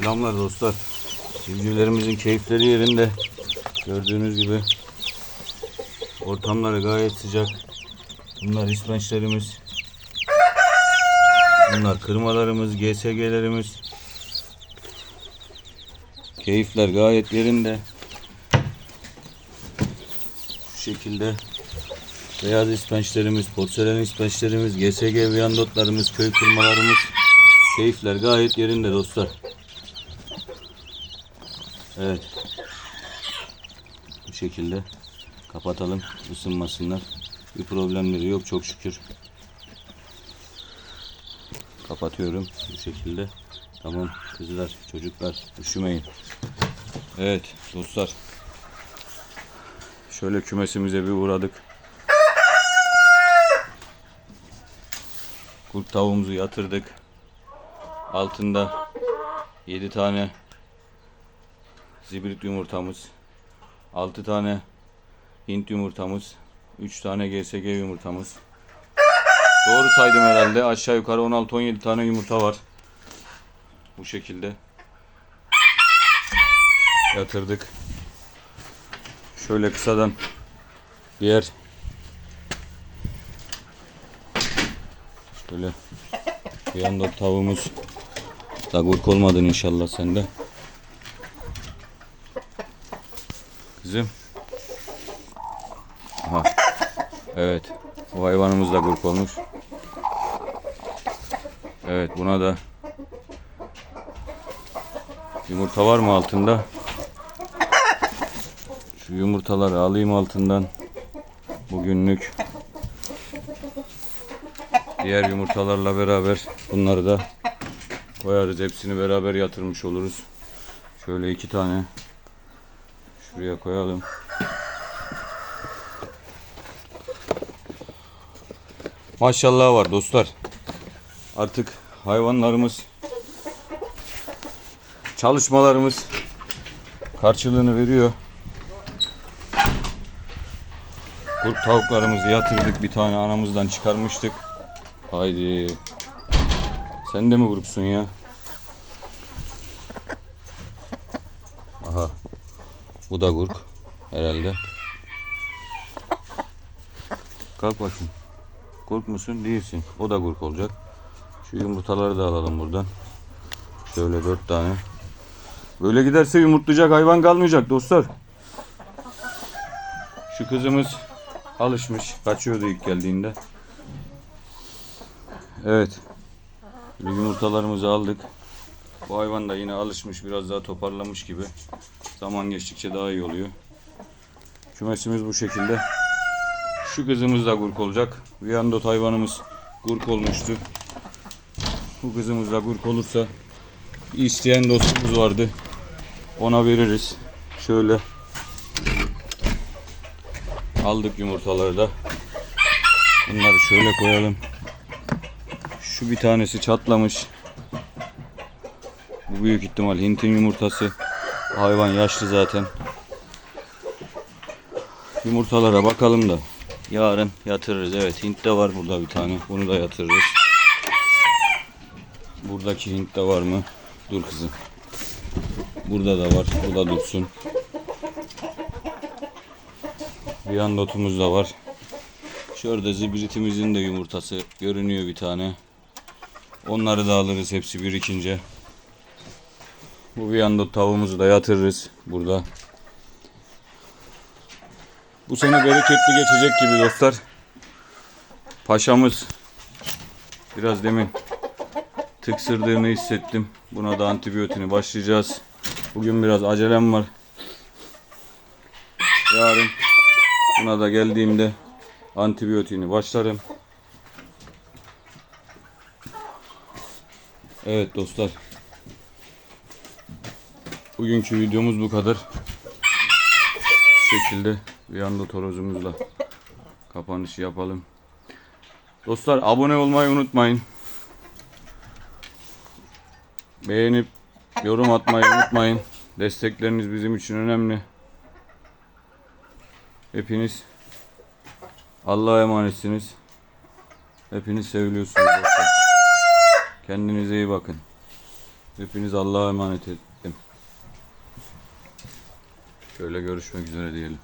Selamlar dostlar. Civcivlerimizin keyifleri yerinde. Gördüğünüz gibi ortamları gayet sıcak. Bunlar ispençlerimiz. Bunlar kırmalarımız, GSG'lerimiz. Keyifler gayet yerinde. Şu şekilde beyaz ispençlerimiz, porselen ispençlerimiz, GSG viyandotlarımız, köy kırmalarımız. Keyifler gayet yerinde dostlar. Evet. Bu şekilde kapatalım ısınmasınlar. Bir problemleri yok çok şükür. Kapatıyorum bu şekilde. Tamam kızlar, çocuklar üşümeyin. Evet dostlar. Şöyle kümesimize bir uğradık. Kurt tavuğumuzu yatırdık. Altında 7 tane zibrit yumurtamız, 6 tane Hint yumurtamız, 3 tane GSG yumurtamız. Doğru saydım herhalde. Aşağı yukarı 16-17 tane yumurta var. Bu şekilde yatırdık. Şöyle kısadan diğer şöyle bir yanda tavuğumuz da gurk olmadın inşallah sende. Kızım. Aha. Evet. Bu hayvanımız da gurk olmuş. Evet buna da yumurta var mı altında? Şu yumurtaları alayım altından. Bugünlük. Diğer yumurtalarla beraber bunları da koyarız. Hepsini beraber yatırmış oluruz. Şöyle iki tane şuraya koyalım. Maşallah var dostlar. Artık hayvanlarımız çalışmalarımız karşılığını veriyor. Kurt tavuklarımızı yatırdık. Bir tane anamızdan çıkarmıştık. Haydi. Sen de mi grupsun ya? Bu da gurk. Herhalde. Kalk bakayım. Gurk musun? Değilsin. O da gurk olacak. Şu yumurtaları da alalım buradan. Şöyle dört tane. Böyle giderse yumurtlayacak hayvan kalmayacak dostlar. Şu kızımız alışmış. Kaçıyordu ilk geldiğinde. Evet. Yumurtalarımızı aldık. Bu hayvan da yine alışmış. Biraz daha toparlamış gibi. Zaman geçtikçe daha iyi oluyor. Kümesimiz bu şekilde. Şu kızımız da gurk olacak. Viyandot hayvanımız gurk olmuştu. Bu kızımız da gurk olursa isteyen dostumuz vardı. Ona veririz. Şöyle aldık yumurtaları da. Bunları şöyle koyalım. Şu bir tanesi çatlamış. Bu büyük ihtimal Hint'in yumurtası. Hayvan yaşlı zaten. Yumurtalara bakalım da yarın yatırırız. Evet Hint de var burada bir tane. Bunu da yatırırız. Buradaki Hint de var mı? Dur kızım. Burada da var. O da dursun. Viyandotumuz da var. Şurada zibritimizin de yumurtası görünüyor bir tane. Onları da alırız hepsi birikince. Bu viyandot tavuğumuzu da yatırırız burada. Bu sene bereketli geçecek gibi dostlar. Paşamız biraz demin tıksırdığını hissettim. Buna da antibiyotini başlayacağız. Bugün biraz acelem var. Yarın buna da geldiğimde antibiyotini başlarım. Evet dostlar. Bugünkü videomuz bu kadar. Bu şekilde bir anda torozumuzla kapanışı yapalım. Dostlar abone olmayı unutmayın. Beğenip yorum atmayı unutmayın. Destekleriniz bizim için önemli. Hepiniz Allah'a emanetsiniz. Hepiniz seviliyorsunuz. Kendinize iyi bakın. Hepiniz Allah'a emanet ettim. Şöyle görüşmek üzere diyelim.